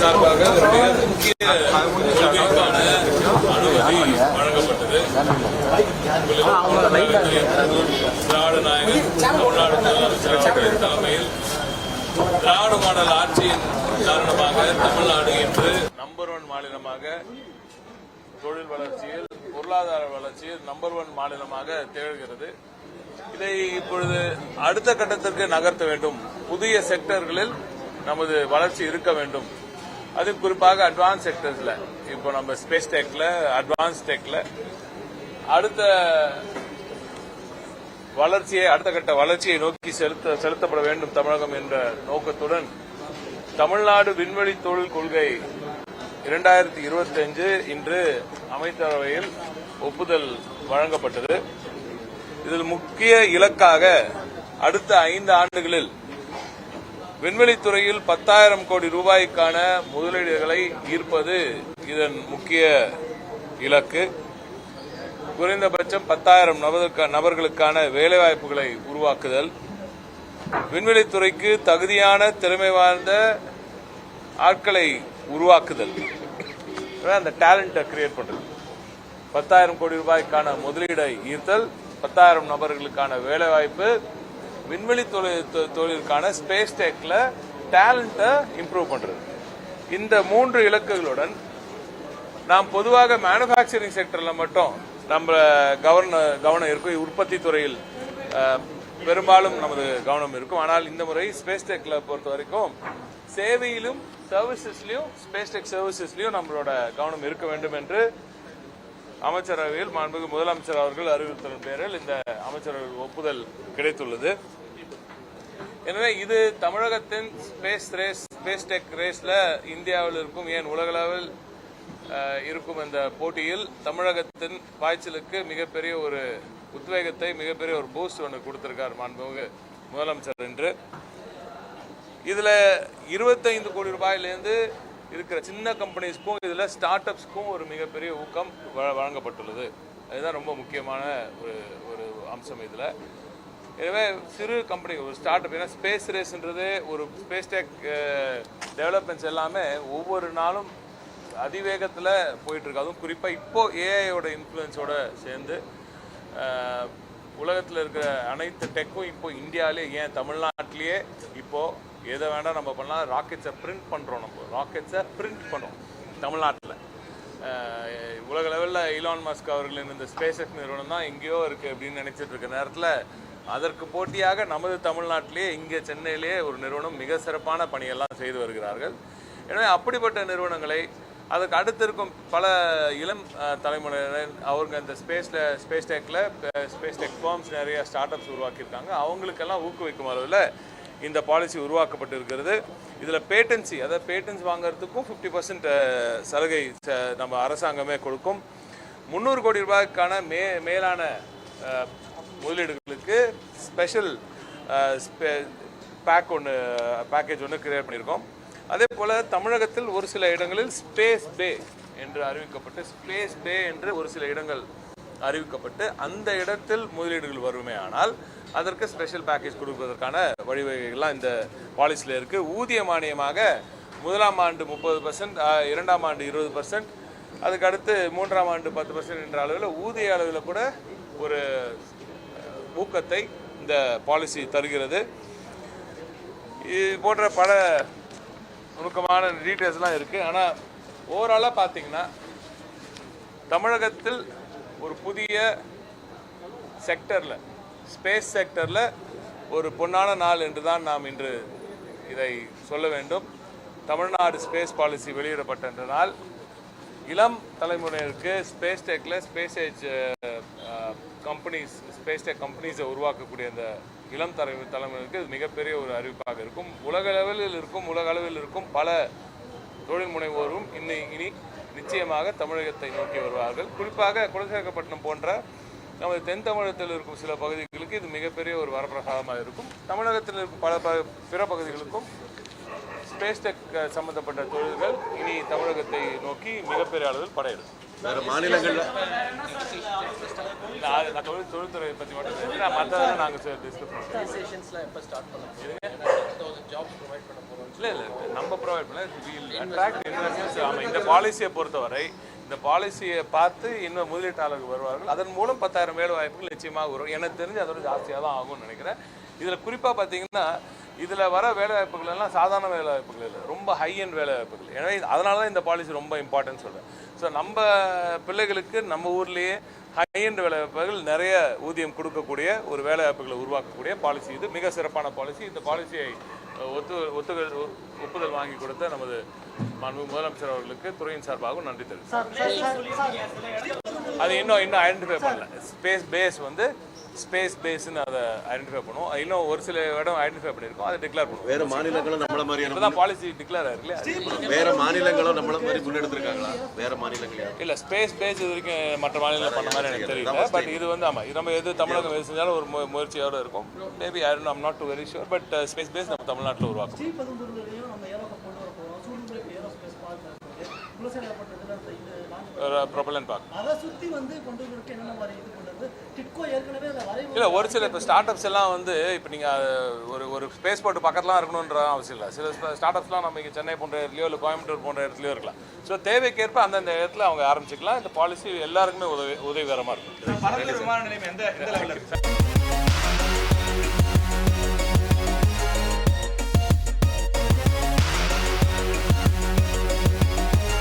சார்பாக ஒரு மிக முக்கிய கொள்கைக்கான அனுமதி வழங்கப்பட்டது. திராவிட நாயகன் தமிழ்நாடு முதலமைச்சர் தலைமையில் திராவிட மாடல் ஆட்சியின் காரணமாக தமிழ்நாடு இன்று நம்பர் ஒன் மாநிலமாக தொழில் வளர்ச்சியில் பொருளாதார வளர்ச்சியில் நம்பர் ஒன் மாநிலமாக திகழ்கிறது. இதை இப்பொழுது அடுத்த கட்டத்திற்கு நகர்த்த வேண்டும். புதிய செக்டர்களில் நமது வளர்ச்சி இருக்க வேண்டும். அது குறிப்பாக அட்வான்ஸ் செக்டர்ஸ்ல இப்போ நம்ம ஸ்பேஸ் டெக்ல அட்வான்ஸ் டெக்ல அடுத்த வளர்ச்சியை அடுத்த கட்ட வளர்ச்சியை நோக்கி செலுத்த செலுத்தப்பட வேண்டும் தமிழகம் என்ற நோக்கத்துடன் தமிழ்நாடு விண்வெளி தொழில் கொள்கை இரண்டாயிரத்தி இருபத்தி அஞ்சு இன்று அமைச்சரவையில் ஒப்புதல் வழங்கப்பட்டது. இதில் முக்கிய இலக்காக அடுத்த ஐந்து ஆண்டுகளில் விண்வெளித்துறையில் பத்தாயிரம் கோடி ரூபாய்க்கான முதலீடுகளை ஈர்ப்பது இதன் முக்கிய இலக்கு. குறைந்தபட்சம் பத்தாயிரம் நபர்களுக்கான வேலைவாய்ப்புகளை உருவாக்குதல். விண்வெளித்துறைக்கு தகுதியான திறமை வாய்ந்த ஆட்களை உருவாக்குதல். அந்த டேலண்ட்டை கிரியேட் பண்றது. பத்தாயிரம் கோடி ரூபாய்க்கான முதலீடை ஈர்த்தல் பத்தாயிரம் நபர்களுக்கான வேலைவாய்ப்பு விண்வெளி தொழில் தொழிலுக்கான ஸ்பேஸ் டெக்ல டேலண்ட்டை இம்ப்ரூவ் பண்றது. இந்த மூன்று இலக்குகளுடன் நாம் பொதுவாக மேனுஃபேக்சரிங் செக்டர்ல மட்டும் நம்ம கவர்ன கவனம் இருக்கும். உற்பத்தி துறையில் பெரும்பாலும் நமது கவனம் இருக்கும். ஆனால் இந்த முறை ஸ்பேஸ் டெக்ல பொறுத்த வரைக்கும் சேவையிலும் சர்வீசஸ்லயும் ஸ்பேஸ் டெக் சர்வீசஸ்லயும் நம்மளோட கவனம் இருக்க வேண்டும் என்று அமைச்சரவையில் மாண்புமிகு முதலமைச்சர் அவர்கள் அறிவித்ததன் பேரில் இந்த அமைச்சரவை ஒப்புதல் கிடைத்துள்ளது. எனவே இது தமிழகத்தின் ஸ்பேஸ் ரேஸ் ஸ்பேஸ் டெக் ரேஸ்ல இந்தியாவில் இருக்கும் ஏன் உலகளவில் இருக்கும் இந்த போட்டியில் தமிழகத்தின் பாய்ச்சலுக்கு மிகப்பெரிய ஒரு உத்வேகத்தை மிகப்பெரிய ஒரு பூஸ்ட் ஒன்று கொடுத்திருக்கார் மாண்புமிகு முதலமைச்சர் என்று. இதுல 25 கோடி ரூபாயிலிருந்து இருக்கிற சின்ன கம்பெனிஸ்க்கும் இதில் ஸ்டார்ட் அப்ஸ்க்கும் ஒரு மிகப்பெரிய ஊக்கம் வழங்கப்பட்டுள்ளது. அதுதான் ரொம்ப முக்கியமான ஒரு ஒரு அம்சம் இதில். எனவே சிறு கம்பெனி ஒரு ஸ்டார்ட் அப் ஏன்னா ஸ்பேஸ் ரேஸ்ன்றது ஒரு ஸ்பேஸ் டெக் டெவலப்மெண்ட்ஸ் எல்லாமே ஒவ்வொரு நாளும் அதிவேகத்தில் போயிட்டுருக்கு. அதுவும் குறிப்பாக இப்போ ஏஐயோட இன்ஃப்ளூயன்ஸோடு சேர்ந்து உலகத்தில் இருக்கிற அனைத்து டெக்கும் இப்போ இந்தியாவிலே ஏன் தமிழ்நாட்டிலேயே இப்போது எதை வேணால் நம்ம பண்ணலாம். ராக்கெட்ஸை பிரிண்ட் பண்ணுறோம் நம்ம. ராக்கெட்ஸை பிரிண்ட் பண்ணுறோம் தமிழ்நாட்டில். உலக லெவலில் ஈலான் மஸ்க் அவர்களின் இந்த ஸ்பேஸ் எக்ஸ் நிறுவனம் தான் எங்கேயோ இருக்குது அப்படின்னு நினச்சிட்டு இருக்க நேரத்தில் அதற்கு போட்டியாக நமது தமிழ்நாட்டிலேயே இங்கே சென்னையிலேயே ஒரு நிறுவனம் மிக சிறப்பான பணியெல்லாம் செய்து வருகிறார்கள். எனவே அப்படிப்பட்ட நிறுவனங்களை அதுக்கு அடுத்து இருக்கும் பல இளம் தலைமுறையினர் அவங்க இந்த ஸ்பேஸில் ஸ்பேஸ் டெக்கில் ஸ்பேஸ் டெக் ஃபார்ம்ஸ் நிறைய ஸ்டார்ட் அப்ஸ் உருவாக்கியிருக்காங்க. அவங்களுக்கெல்லாம் ஊக்குவிக்கும் அளவில் இந்த பாலிசி உருவாக்கப்பட்டு இருக்கிறது இதில் பேட்டன்சி அதாவது பேட்டன்ஸ் வாங்குறதுக்கும் ஃபிஃப்டி பர்சன்ட் சலுகை ச- நம்ம அரசாங்கமே கொடுக்கும். முந்நூறு கோடி ரூபாய்க்கான மே மேலான முதலீடுகளுக்கு ஸ்பெஷல் பேக் ஒன்று பேக்கேஜ் ஒன்று கிரியேட் பண்ணியிருக்கோம். அதே போல் தமிழகத்தில் ஒரு சில இடங்களில் ஸ்பேஸ் பே என்று அறிவிக்கப்பட்டு ஸ்பேஸ் பே என்று ஒரு சில இடங்கள் அறிவிக்கப்பட்டு அந்த இடத்தில் முதலீடுகள் வருமே ஆனால் அதற்கு ஸ்பெஷல் பேக்கேஜ் கொடுப்பதற்கான வழிவகைகள்லாம் இந்த பாலிசியில் இருக்குது ஊதிய மானியமாக முதலாம் ஆண்டு முப்பது பர்சன்ட் இரண்டாம் ஆண்டு இருபது பர்சன்ட் அதுக்கு அடுத்து மூன்றாம் ஆண்டு பத்து பர்சன்ட் என்ற அளவில் ஊதிய அளவில் கூட ஒரு ஊக்கத்தை இந்த பாலிசி தருகிறது. இது போன்ற பல நுணுக்கமான டீட்டெயில்ஸ்லாம் இருக்குது ஆனால் ஓவராலாக பார்த்தீங்கன்னா தமிழகத்தில் ஒரு புதிய செக்டரில் ஸ்பேஸ் செக்டரில் ஒரு பொன்னான நாள் என்று தான் நாம் இன்று இதை சொல்ல வேண்டும். தமிழ்நாடு ஸ்பேஸ் பாலிசி வெளியிடப்பட்ட நாள். இளம் தலைமுறையினருக்கு space டெக்கில் space age companies space tech கம்பெனிஸை உருவாக்கக்கூடிய அந்த இளம் தலை தலைமுறைக்கு இது மிகப்பெரிய ஒரு அறிவிப்பாக இருக்கும். உலக அளவில் இருக்கும் உலக அளவில் இருக்கும் பல தொழில் முனைவோரும் இன்னை இனி நிச்சயமாக தமிழகத்தை நோக்கி வருவார்கள். குறிப்பாக குலசேகப்பட்டினம் போன்ற நமது தென் தமிழகத்தில் இருக்கும் சில பகுதிகளுக்கு இது மிகப்பெரிய ஒரு வரப்பிரசாதமாக இருக்கும். தமிழகத்தில் இருக்கும் பல பிற பகுதிகளுக்கும் ஸ்பேஸ் டெக் சம்பந்தப்பட்ட தொழில்கள் இனி தமிழகத்தை நோக்கி மிகப்பெரிய அளவில் படையெடுக்கும். வேற மாநிலங்கள்ல நான் தொழில் தொழில்துறை பற்றி மட்டும் மற்றதெல்லாம் நாங்கள் டிஸ்கஸ் பண்ணுறோம் ஸ்டேஷன்ஸ்லாம் எப்போ ஸ்டார்ட் பண்ண ஜாப்ஸ் ப்ரொவைட் பண்ண போகிறோம் இல்லை இல்லை நம்ம ப்ரொவைட் பண்ண வீல் அட்ராக்ட் இன்வெஸ்டர்ஸ் ஆமாம் இந்த பாலிசியை பொறுத்தவரை இந்த பாலிசியை பார்த்து இன்னும் முதலீட்டாளர்கள் வருவார்கள். அதன் மூலம் பத்தாயிரம் வேலை வாய்ப்புகள் நிச்சயமாக வரும். எனக்கு தெரிஞ்சு அதோட ஜாஸ்தியாக தான் ஆகும்னு நினைக்கிறேன். இதில் குறிப்பாக பார்த்தீங்கன்னா இதில் வர வேலை வாய்ப்புகள் எல்லாம் சாதாரண வேலை வாய்ப்புகள் இல்லை. ரொம்ப ஹை அண்ட் வேலை வாய்ப்புகள். எனவே அதனால தான் இந்த பாலிசி ரொம்ப இம்பார்ட்டன்ட் சொல்கிறேன் ஸோ நம்ம பிள்ளைகளுக்கு நம்ம ஊர்லேயே ஹை அண்ட் வேலை வாய்ப்புகள் நிறைய ஊதியம் கொடுக்கக்கூடிய ஒரு வேலை வாய்ப்புகளை உருவாக்கக்கூடிய பாலிசி இது. மிக சிறப்பான பாலிசி இந்த பாலிசியை ஒத்து ஒத்துகள் ஒப்புதல் வாங்கி கொடுத்த நமது மாண்பு முதலமைச்சர் அவர்களுக்கு துறையின் சார்பாகவும் நன்றி தெரிவிக்கிறேன் அது இன்னும் இன்னும் ஐடென்டிஃபை பண்ணல. ஸ்பேஸ் பேஸ் வந்து ஸ்பேஸ் பேஸ்னு அதை ஐடென்டிஃபை பண்ணுவோம். இன்னும் ஒரு சில இடம் ஐடென்டிஃபை பண்ணியிருக்கோம். அதை டிக்ளேர் பண்ணுவோம். வேற மாநிலங்களும் நம்மள இப்போ தான் பாலிசி டிக்ளேர் ஆயிருக்குல்ல? வேற மாநிலங்களும் நம்மள மாதிரி முன்னெடுத்திருக்காங்களா? வேற மாநிலங்கள். இல்லை ஸ்பேஸ் பேஸ் இது வரைக்கும் மற்ற மாநிலம் பண்ண மாதிரி எனக்கு தெரியல. பட் இது வந்து ஆமாம் நம்ம எது தமிழகம் எது செஞ்சாலும் ஒரு முயற்சியோட இருக்கும். Maybe I I'm not to very sure but space base நம்ம தமிழ்நாட்டில் உருவாக்கும். ப்ரொபலன் பார்க் அதை சுத்தி வந்து கொண்டு வரதுக்கு என்னென்ன மாதிரி இல்லை ஒரு சில இப்போ ஸ்டார்ட் அப்ஸ் எல்லாம் வந்து இப்போ நீங்கள் ஒரு ஒரு ஸ்பேஸ் போர்ட் பக்கத்துலாம் இருக்கணுன்ற அவசியம் இல்லை. சில ஸ்டார்ட் அப்ஸ்லாம் நம்ம இங்கே சென்னை போன்ற இடத்துலையோ இல்லை கோயம்புத்தூர் போன்ற இடத்துலையோ இருக்கலாம். ஸோ தேவைக்கேற்ப அந்தந்த இடத்துல அவங்க ஆரம்பிச்சுக்கலாம். இந்த பாலிசி எல்லாருக்குமே உதவி உதவிகரமாக இருக்கும்.